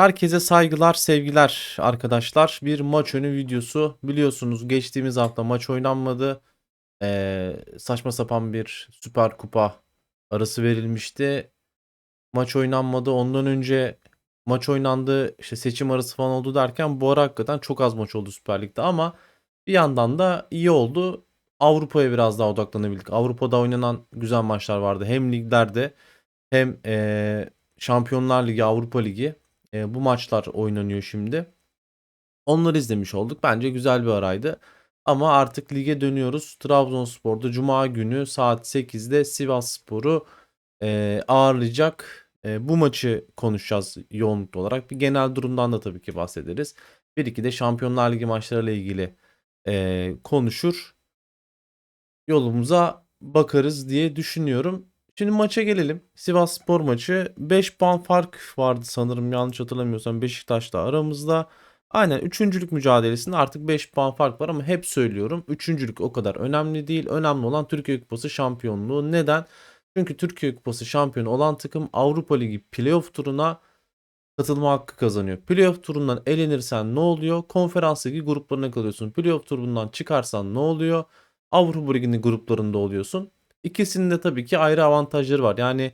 Herkese saygılar, sevgiler arkadaşlar. Bir maç önü videosu. Biliyorsunuz geçtiğimiz hafta maç oynanmadı. Ee, saçma sapan bir Süper Kupa arası verilmişti. Maç oynanmadı. Ondan önce maç oynandı. İşte seçim arası falan oldu derken bu ara hakikaten çok az maç oldu Süper Lig'de ama bir yandan da iyi oldu. Avrupa'ya biraz daha odaklanabildik. Avrupa'da oynanan güzel maçlar vardı. Hem liglerde hem ee, Şampiyonlar Ligi, Avrupa Ligi. E, bu maçlar oynanıyor şimdi. Onları izlemiş olduk. Bence güzel bir araydı. Ama artık lige dönüyoruz. Trabzonspor'da Cuma günü saat 8'de Sivasspor'u e, ağırlayacak. E, bu maçı konuşacağız yoğunluklu olarak. Bir genel durumdan da tabii ki bahsederiz. Bir iki de Şampiyonlar Ligi maçlarıyla ilgili e, konuşur. Yolumuza bakarız diye düşünüyorum. Şimdi maça gelelim. Sivas Spor maçı 5 puan fark vardı sanırım yanlış hatırlamıyorsam Beşiktaş'la aramızda. Aynen üçüncülük mücadelesinde artık 5 puan fark var ama hep söylüyorum. Üçüncülük o kadar önemli değil. Önemli olan Türkiye Kupası şampiyonluğu. Neden? Çünkü Türkiye Kupası şampiyonu olan takım Avrupa Ligi playoff turuna katılma hakkı kazanıyor. Playoff turundan elenirsen ne oluyor? Konferans ligi gruplarına kalıyorsun. Playoff turundan çıkarsan ne oluyor? Avrupa Ligi'nin gruplarında oluyorsun. İkisinin de tabii ki ayrı avantajları var. Yani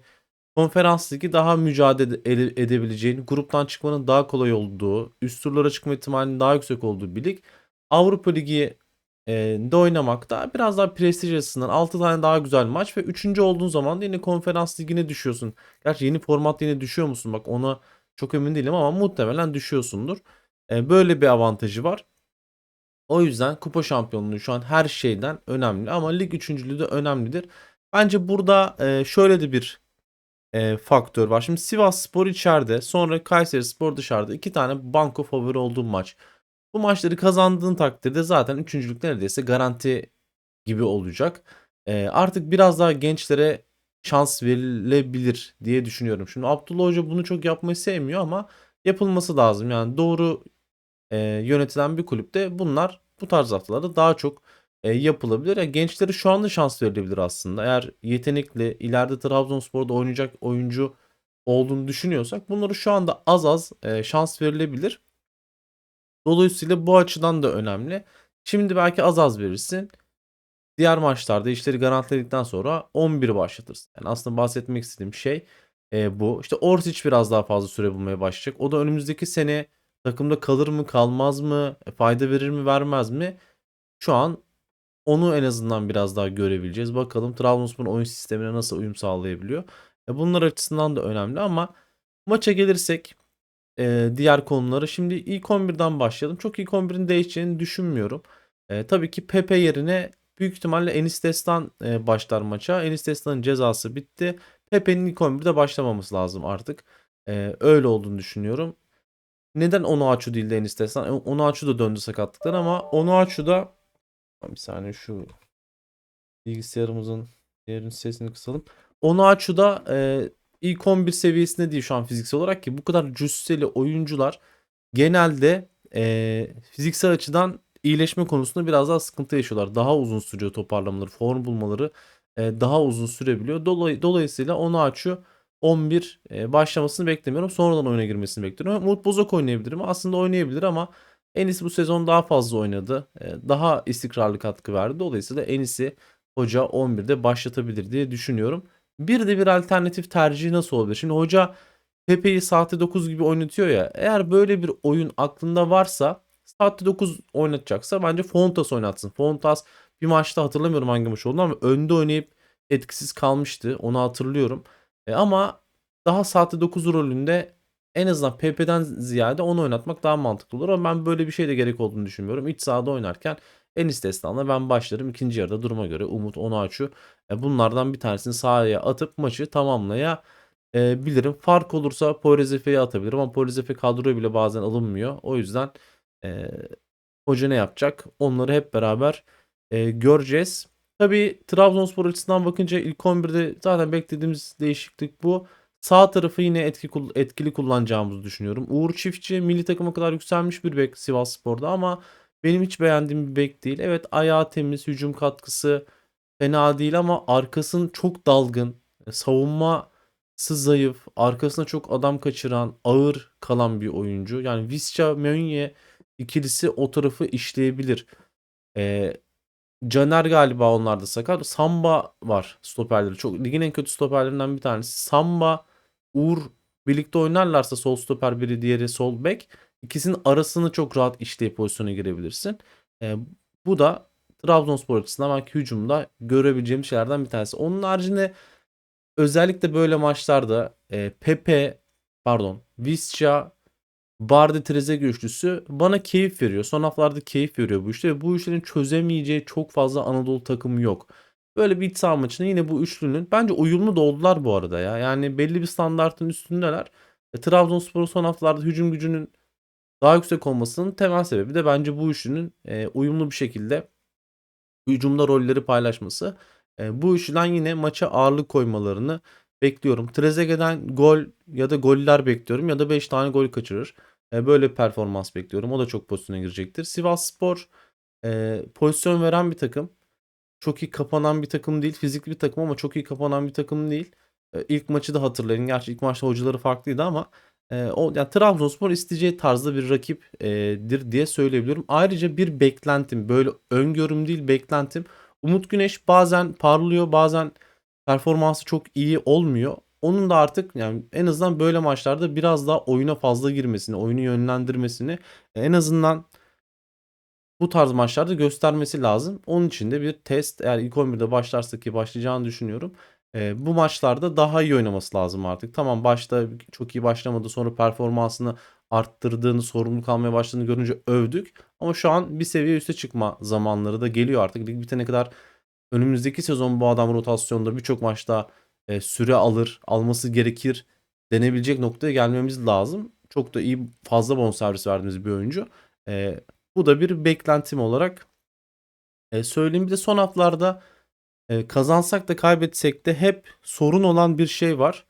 konferans ligi daha mücadele ede- edebileceğin, gruptan çıkmanın daha kolay olduğu, üst turlara çıkma ihtimalinin daha yüksek olduğu bir lig. Avrupa Ligi e, de oynamak da biraz daha prestij açısından 6 tane daha güzel maç ve 3. olduğun zaman yine konferans ligine düşüyorsun. Gerçi yeni format yine düşüyor musun? Bak ona çok emin değilim ama muhtemelen düşüyorsundur. E, böyle bir avantajı var. O yüzden kupa şampiyonluğu şu an her şeyden önemli ama lig üçüncülüğü de önemlidir. Bence burada e, şöyle de bir e, faktör var. Şimdi Sivas Spor içeride sonra Kayseri Spor dışarıda iki tane banko favori olduğu maç. Bu maçları kazandığın takdirde zaten üçüncülük neredeyse garanti gibi olacak. E, artık biraz daha gençlere şans verilebilir diye düşünüyorum. Şimdi Abdullah Hoca bunu çok yapmayı sevmiyor ama yapılması lazım. Yani doğru e, yönetilen bir kulüpte bunlar bu tarz haftalarda daha çok e, yapılabilir. Yani gençlere şu anda şans verilebilir aslında. Eğer yetenekli ileride Trabzonspor'da oynayacak oyuncu olduğunu düşünüyorsak bunları şu anda az az e, şans verilebilir. Dolayısıyla bu açıdan da önemli. Şimdi belki az az verirsin. Diğer maçlarda işleri garantiledikten sonra 11 başlatırsın. Yani aslında bahsetmek istediğim şey e, bu. İşte Orsic biraz daha fazla süre bulmaya başlayacak. O da önümüzdeki sene takımda kalır mı kalmaz mı e, fayda verir mi vermez mi şu an onu en azından biraz daha görebileceğiz. Bakalım Trabzonspor'un oyun sistemine nasıl uyum sağlayabiliyor. E, bunlar açısından da önemli ama maça gelirsek e, diğer konuları şimdi ilk 11'den başlayalım. Çok ilk 11'in değişeceğini düşünmüyorum. Tabii ki Pepe yerine büyük ihtimalle Enis Destan başlar maça. Enis Destan'ın cezası bitti. Pepe'nin ilk 11'de başlamaması lazım artık. Öyle olduğunu düşünüyorum. Neden Onuachu değil de Enis Destan? E, Onuachu da döndü sakatlıktan ama Onuachu da bir saniye şu bilgisayarımızın diğerinin sesini kısalım. Onuachu da e, ilk 11 seviyesinde değil şu an fiziksel olarak ki bu kadar cüsseli oyuncular genelde e, fiziksel açıdan iyileşme konusunda biraz daha sıkıntı yaşıyorlar. Daha uzun sürüyor toparlamaları, form bulmaları e, daha uzun sürebiliyor. Dolay, dolayısıyla Onuachu 11 e, başlamasını beklemiyorum. Sonradan oyuna girmesini bekliyorum. Umut Bozok oynayabilir mi? Aslında oynayabilir ama Enis bu sezon daha fazla oynadı. E, daha istikrarlı katkı verdi. Dolayısıyla Enis'i hoca 11'de başlatabilir diye düşünüyorum. Bir de bir alternatif tercih nasıl olabilir? Şimdi hoca Pepe'yi saatte 9 gibi oynatıyor ya. Eğer böyle bir oyun aklında varsa saatte 9 oynatacaksa bence Fontas oynatsın. Fontas bir maçta hatırlamıyorum hangi maç oldu ama önde oynayıp etkisiz kalmıştı. Onu hatırlıyorum. E, ama daha saatte 9 rolünde en azından PP'den ziyade onu oynatmak daha mantıklı olur. Ama ben böyle bir şey de gerek olduğunu düşünmüyorum. İç sahada oynarken en Destan'la ben başlarım. ikinci yarıda duruma göre Umut, Onuachu e, bunlardan bir tanesini sahaya atıp maçı tamamlayabilirim. Fark olursa Porizefe'yi atabilirim ama Poirezefe kadroya bile bazen alınmıyor. O yüzden e, hoca ne yapacak? Onları hep beraber e, göreceğiz. Tabii Trabzonspor açısından bakınca ilk 11'de zaten beklediğimiz değişiklik bu. Sağ tarafı yine etki, etkili kullanacağımızı düşünüyorum. Uğur Çiftçi milli takıma kadar yükselmiş bir bek Sivas Spor'da ama benim hiç beğendiğim bir bek değil. Evet ayağı temiz, hücum katkısı fena değil ama arkasının çok dalgın. Savunma zayıf, arkasına çok adam kaçıran, ağır kalan bir oyuncu. Yani Visca Meunier ikilisi o tarafı işleyebilir. Ee, Caner galiba onlarda sakat. Samba var stoperleri. Çok ligin en kötü stoperlerinden bir tanesi. Samba, Uğur birlikte oynarlarsa sol stoper biri diğeri sol bek. İkisinin arasını çok rahat işleyip pozisyona girebilirsin. Ee, bu da Trabzonspor açısından belki hücumda görebileceğim şeylerden bir tanesi. Onun haricinde özellikle böyle maçlarda e, Pepe pardon Visca Bardi Trezeguet üçlüsü bana keyif veriyor. Son haftalarda keyif veriyor bu ve bu üçlünün çözemeyeceği çok fazla Anadolu takımı yok. Böyle bir saha maçında yine bu üçlünün bence uyumlu da oldular bu arada ya. Yani belli bir standartın üstündeler. E, Trabzonspor'un son haftalarda hücum gücünün daha yüksek olmasının temel sebebi de bence bu üçlünün e, uyumlu bir şekilde hücumda rolleri paylaşması. E, bu üçlüden yine maça ağırlık koymalarını bekliyorum. Trezeguet'den gol ya da goller bekliyorum ya da 5 tane gol kaçırır. E, böyle bir performans bekliyorum. O da çok pozisyona girecektir. Sivasspor e, pozisyon veren bir takım. Çok iyi kapanan bir takım değil. Fizikli bir takım ama çok iyi kapanan bir takım değil. E, ilk maçı da hatırlayın. Gerçi ilk maçta hocaları farklıydı ama e, o yani Trabzonspor isteyeceği tarzda bir rakipdir diye söyleyebiliyorum. Ayrıca bir beklentim böyle öngörüm değil beklentim. Umut Güneş bazen parlıyor bazen performansı çok iyi olmuyor. Onun da artık yani en azından böyle maçlarda biraz daha oyuna fazla girmesini, oyunu yönlendirmesini en azından bu tarz maçlarda göstermesi lazım. Onun için de bir test eğer ilk 11'de başlarsa ki başlayacağını düşünüyorum. E, bu maçlarda daha iyi oynaması lazım artık. Tamam başta çok iyi başlamadı sonra performansını arttırdığını, sorumluluk almaya başladığını görünce övdük. Ama şu an bir seviye üste çıkma zamanları da geliyor artık. Lig bitene kadar önümüzdeki sezon bu adam rotasyonda birçok maçta e, süre alır, alması gerekir denebilecek noktaya gelmemiz lazım. Çok da iyi fazla bonservis verdiğimiz bir oyuncu. E, bu da bir beklentim olarak e, söyleyeyim. Bir de son haftalarda e, kazansak da kaybetsek de hep sorun olan bir şey var.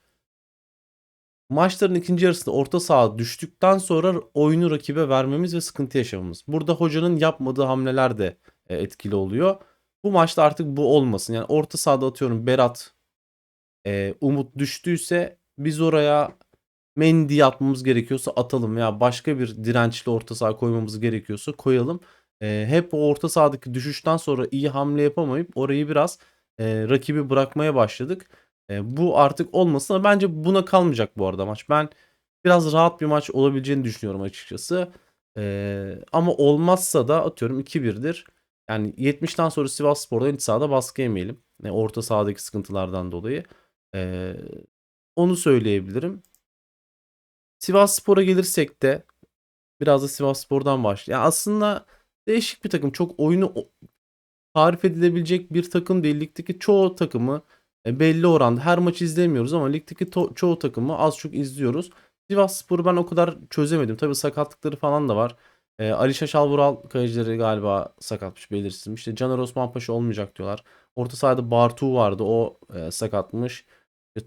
Maçların ikinci yarısında orta saha düştükten sonra oyunu rakibe vermemiz ve sıkıntı yaşamamız. Burada hocanın yapmadığı hamleler de e, etkili oluyor. Bu maçta artık bu olmasın. Yani orta sahada atıyorum Berat, e, Umut düştüyse biz oraya Mendy atmamız gerekiyorsa atalım veya başka bir dirençli orta saha koymamız gerekiyorsa koyalım. E, hep o orta sahadaki düşüşten sonra iyi hamle yapamayıp orayı biraz e, rakibi bırakmaya başladık. E, bu artık olmasın bence buna kalmayacak bu arada maç. Ben biraz rahat bir maç olabileceğini düşünüyorum açıkçası. E, ama olmazsa da atıyorum 2-1'dir. Yani 70'ten sonra Sivasspor'da iç sahada baskı yemeyelim. Yani orta sahadaki sıkıntılardan dolayı. E, onu söyleyebilirim. Sivasspor'a gelirsek de biraz da Sivasspor'dan başlayalım. Yani aslında değişik bir takım. Çok oyunu tarif edilebilecek bir takım değil. Ligdeki çoğu takımı e, belli oranda her maç izlemiyoruz ama ligdeki çoğu takımı az çok izliyoruz. Sivasspor'u ben o kadar çözemedim. Tabii sakatlıkları falan da var. E, Alişa Şalvural kayıcıları galiba sakatmış belirsizmiş. İşte Caner Osman Paşa olmayacak diyorlar. Orta sahada Bartu vardı o e, sakatmış. E,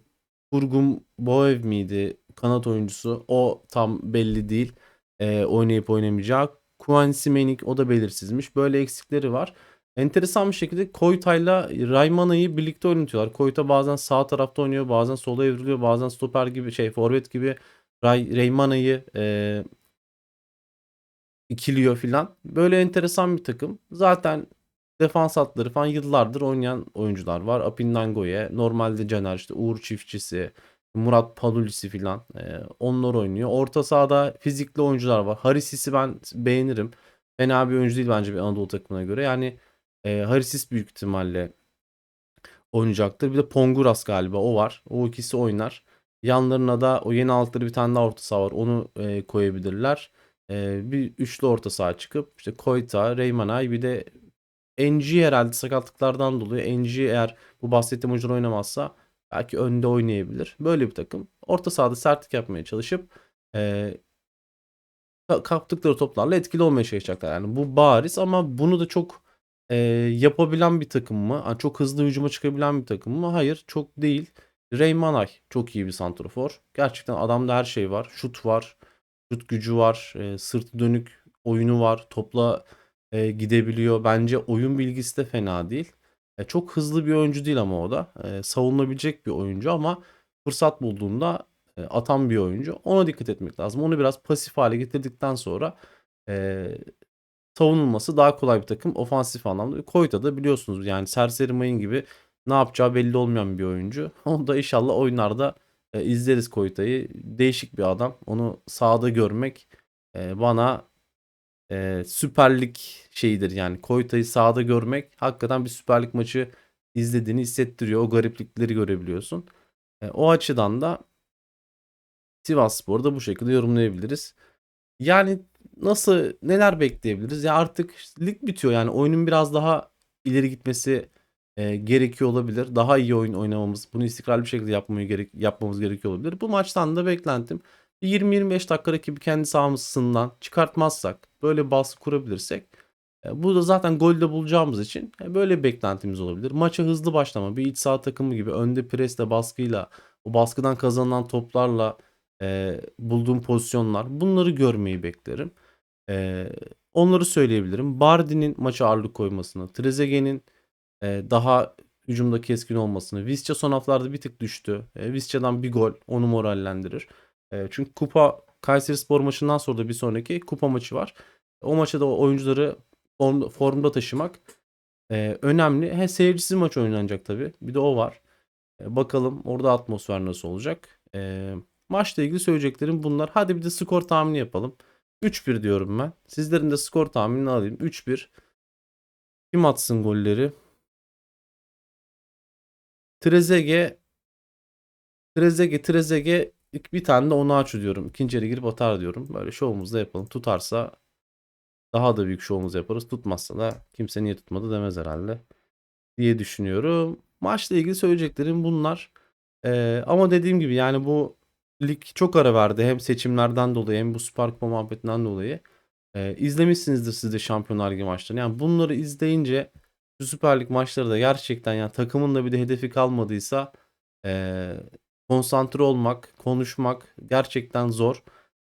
Turgum Boev miydi kanat oyuncusu? O tam belli değil. E, oynayıp oynamayacak. Kuan Simenik o da belirsizmiş. Böyle eksikleri var. Enteresan bir şekilde Koyta'yla Raymana'yı birlikte oynatıyorlar. Koyta bazen sağ tarafta oynuyor, bazen sola evriliyor, bazen stoper gibi şey forvet gibi Ray, Raymana'yı e, ikiliyor filan. Böyle enteresan bir takım. Zaten defans hatları falan yıllardır oynayan oyuncular var. Apindangoye, normalde Caner işte Uğur Çiftçisi, Murat Palulisi filan e, onlar oynuyor. Orta sahada fizikli oyuncular var. Harisis'i ben beğenirim. Fena bir oyuncu değil bence bir Anadolu takımına göre. Yani e, Harisis büyük ihtimalle oynayacaktır. Bir de Ponguras galiba o var. O ikisi oynar. Yanlarına da o yeni aldıkları bir tane daha orta saha var. Onu e, koyabilirler. E, bir üçlü orta saha çıkıp işte Koyta, Reymanay bir de NG herhalde sakatlıklardan dolayı NG eğer bu bahsettiğim oyuncular oynamazsa belki önde oynayabilir. Böyle bir takım. Orta sahada sertlik yapmaya çalışıp e, kaptıkları toplarla etkili olmaya çalışacaklar. Yani bu bariz ama bunu da çok e, yapabilen bir takım mı? Yani çok hızlı hücuma çıkabilen bir takım mı? Hayır çok değil. Reymanay çok iyi bir santrafor. Gerçekten adamda her şey var. Şut var. Şut gücü var. E, sırtı dönük oyunu var. Topla e, gidebiliyor. Bence oyun bilgisi de fena değil. E, çok hızlı bir oyuncu değil ama o da. E, savunulabilecek bir oyuncu ama fırsat bulduğunda e, atan bir oyuncu. Ona dikkat etmek lazım. Onu biraz pasif hale getirdikten sonra e, savunulması daha kolay bir takım ofansif anlamda. Koyta da biliyorsunuz yani serseri mayın gibi ne yapacağı belli olmayan bir oyuncu. Onu da inşallah oyunlarda e, izleriz Koyta'yı. Değişik bir adam. Onu sahada görmek e, bana e, Süper Lig şeyidir yani. Koyta'yı sahada görmek hakikaten bir Süper Lig maçı izlediğini hissettiriyor. O gariplikleri görebiliyorsun. E, o açıdan da Sivasspor'u da bu şekilde yorumlayabiliriz. Yani nasıl neler bekleyebiliriz? Ya artık lig bitiyor yani oyunun biraz daha ileri gitmesi e, gerekiyor olabilir. Daha iyi oyun oynamamız, bunu istikrarlı bir şekilde yapmayı gerek yapmamız gerekiyor olabilir. Bu maçtan da beklentim 20-25 dakika rakibi kendi sahamızdan çıkartmazsak, böyle baskı kurabilirsek e, bu da zaten golde bulacağımız için e, böyle bir beklentimiz olabilir. Maça hızlı başlama, bir iç saha takımı gibi önde presle, baskıyla, o baskıdan kazanılan toplarla e, bulduğum pozisyonlar bunları görmeyi beklerim. E, onları söyleyebilirim. Bardi'nin maça ağırlık koymasını, Trezeguet'in e, daha hücumda keskin olmasını. Visca son haftalarda bir tık düştü. E, Visca'dan bir gol onu morallendirir. E, çünkü kupa Kayseri Spor maçından sonra da bir sonraki kupa maçı var. O maçta da oyuncuları form, formda taşımak e, önemli. He, seyircisiz maç oynanacak tabii. Bir de o var. E, bakalım orada atmosfer nasıl olacak. E, maçla ilgili söyleyeceklerim bunlar. Hadi bir de skor tahmini yapalım. 3-1 diyorum ben. Sizlerin de skor tahminini alayım. 3-1. Kim atsın golleri? Trezeguet Trezeguet Trezeguet bir tane de onu aç diyorum. İkinci yere girip atar diyorum. Böyle şovumuzu da yapalım. Tutarsa daha da büyük şovumuzu yaparız. Tutmazsa da kimse niye tutmadı demez herhalde diye düşünüyorum. Maçla ilgili söyleyeceklerim bunlar. Ee, ama dediğim gibi yani bu lig çok ara verdi. Hem seçimlerden dolayı hem bu Süper Kupa muhabbetinden dolayı. Ee, izlemişsinizdir siz de Şampiyonlar Ligi maçlarını. Yani bunları izleyince şu Süper Lig maçları da gerçekten yani takımın da bir de hedefi kalmadıysa e, konsantre olmak, konuşmak gerçekten zor.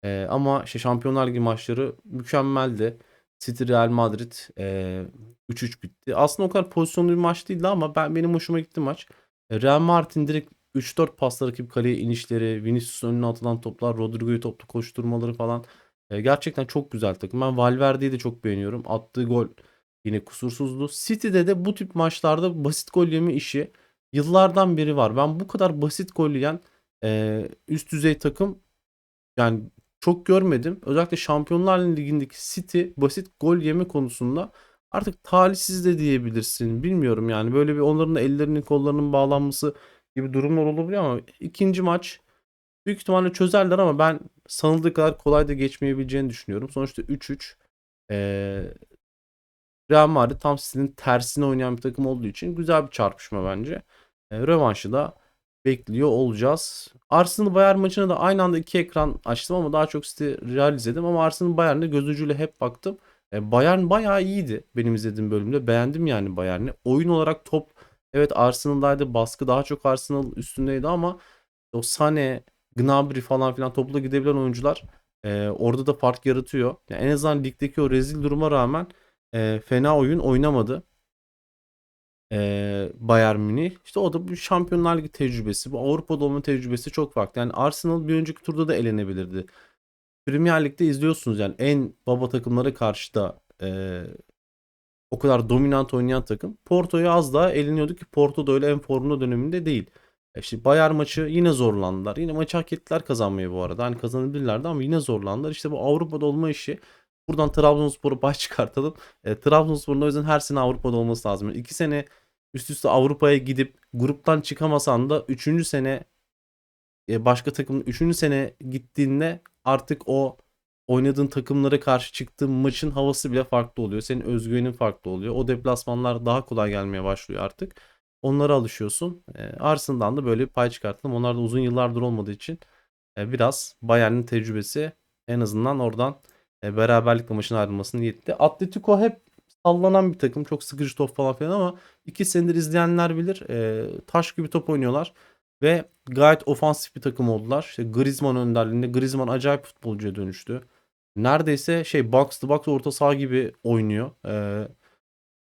E, ama işte Şampiyonlar Ligi maçları mükemmeldi. City Real Madrid e, 3-3 bitti. Aslında o kadar pozisyonlu bir maç değildi ama ben benim hoşuma gitti maç. E, Real Madrid'in direkt 3-4 pasla rakip kaleye inişleri, Vinicius'un önüne atılan toplar, Rodrigo'yu toplu koşturmaları falan. E, gerçekten çok güzel takım. Ben Valverde'yi de çok beğeniyorum. Attığı gol yine kusursuzdu. City'de de bu tip maçlarda basit gol yeme işi yıllardan beri var. Ben bu kadar basit gol yiyen e, üst düzey takım yani çok görmedim. Özellikle Şampiyonlar Ligi'ndeki City basit gol yeme konusunda artık talihsiz de diyebilirsin. Bilmiyorum yani böyle bir onların da ellerinin kollarının bağlanması gibi durumlar olabiliyor ama ikinci maç büyük ihtimalle çözerler ama ben sanıldığı kadar kolay da geçmeyebileceğini düşünüyorum. Sonuçta 3-3 ee, Real Madrid tam City'nin tersine oynayan bir takım olduğu için güzel bir çarpışma bence. E, rövanşı da bekliyor olacağız. Arsenal Bayern maçına da aynı anda iki ekran açtım ama daha çok City Real izledim ama Arsenal Bayern'e göz ucuyla hep baktım. E, Bayern bayağı iyiydi benim izlediğim bölümde. Beğendim yani Bayern'i. Oyun olarak top evet Arsenal'daydı. Baskı daha çok Arsenal üstündeydi ama o Sane, Gnabry falan filan topla gidebilen oyuncular e, orada da fark yaratıyor. Yani en azından ligdeki o rezil duruma rağmen e, fena oyun oynamadı. E, Bayern Münih. İşte o da bu Şampiyonlar Ligi tecrübesi, bu Avrupa'da olma tecrübesi çok farklı. Yani Arsenal bir önceki turda da elenebilirdi. Premier Lig'de izliyorsunuz yani en baba takımlara karşı da e, o kadar dominant oynayan takım. Porto'yu az daha eleniyordu ki Porto da öyle en formda döneminde değil. E işte Bayern maçı yine zorlandılar. Yine maçı hak ettiler kazanmayı bu arada. Hani kazanabilirlerdi ama yine zorlandılar. İşte bu Avrupa'da olma işi Buradan Trabzonspor'u baş çıkartalım. E, Trabzonspor'un o yüzden her sene Avrupa'da olması lazım. Yani sene üst üste Avrupa'ya gidip gruptan çıkamasan da üçüncü sene e, başka takımın üçüncü sene gittiğinde artık o oynadığın takımlara karşı çıktığın maçın havası bile farklı oluyor. Senin özgüvenin farklı oluyor. O deplasmanlar daha kolay gelmeye başlıyor artık. Onlara alışıyorsun. E, Arsenal'dan da böyle bir pay çıkarttım. Onlar da uzun yıllardır olmadığı için e, biraz Bayern'in tecrübesi en azından oradan e, beraberlikle maçın ayrılmasını yetti. Atletico hep sallanan bir takım. Çok sıkıcı top falan filan ama iki senedir izleyenler bilir. E, taş gibi top oynuyorlar. Ve gayet ofansif bir takım oldular. İşte Griezmann önderliğinde. Griezmann acayip futbolcuya dönüştü. Neredeyse şey box to box orta saha gibi oynuyor. E,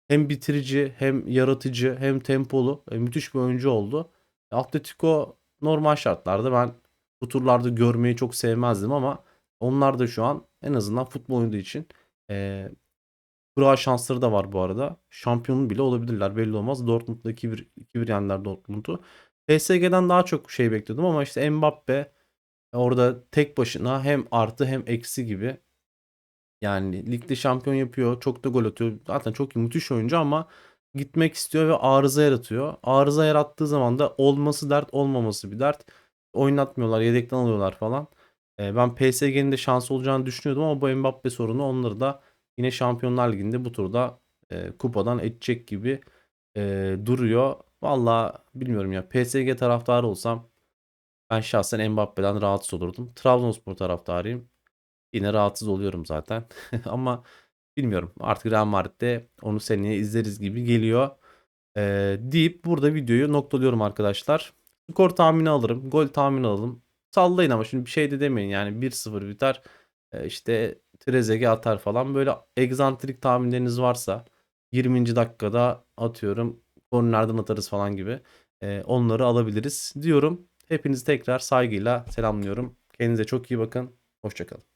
hem bitirici hem yaratıcı hem tempolu. E, müthiş bir oyuncu oldu. Atletico normal şartlarda ben bu turlarda görmeyi çok sevmezdim ama onlar da şu an en azından futbol oynadığı için eee kura şansları da var bu arada. Şampiyonu bile olabilirler belli olmaz. Dortmund'da 2-1 2-1 yendiler Dortmund'u. PSG'den daha çok şey bekliyordum ama işte Mbappe orada tek başına hem artı hem eksi gibi. Yani ligde şampiyon yapıyor. Çok da gol atıyor. Zaten çok müthiş oyuncu ama gitmek istiyor ve arıza yaratıyor. Arıza yarattığı zaman da olması dert, olmaması bir dert. Oynatmıyorlar, yedekten alıyorlar falan. Ben PSG'nin de şansı olacağını düşünüyordum ama bu Mbappe sorunu onları da yine Şampiyonlar Ligi'nde bu turda e, kupadan edecek gibi e, duruyor. Valla bilmiyorum ya. PSG taraftarı olsam ben şahsen Mbappe'den rahatsız olurdum. Trabzonspor taraftarıyım. Yine rahatsız oluyorum zaten. Ama bilmiyorum. Artık Real Madrid'de onu seneye izleriz gibi geliyor. Ee, deyip burada videoyu noktalıyorum arkadaşlar. Skor tahmini alırım. Gol tahmini alalım. Sallayın ama şimdi bir şey de demeyin. Yani 1-0 biter. Ee, işte Trezeguet atar falan. Böyle egzantrik tahminleriniz varsa 20. dakikada atıyorum. Kornerden atarız falan gibi. Ee, onları alabiliriz diyorum. Hepinizi tekrar saygıyla selamlıyorum. Kendinize çok iyi bakın. Hoşçakalın.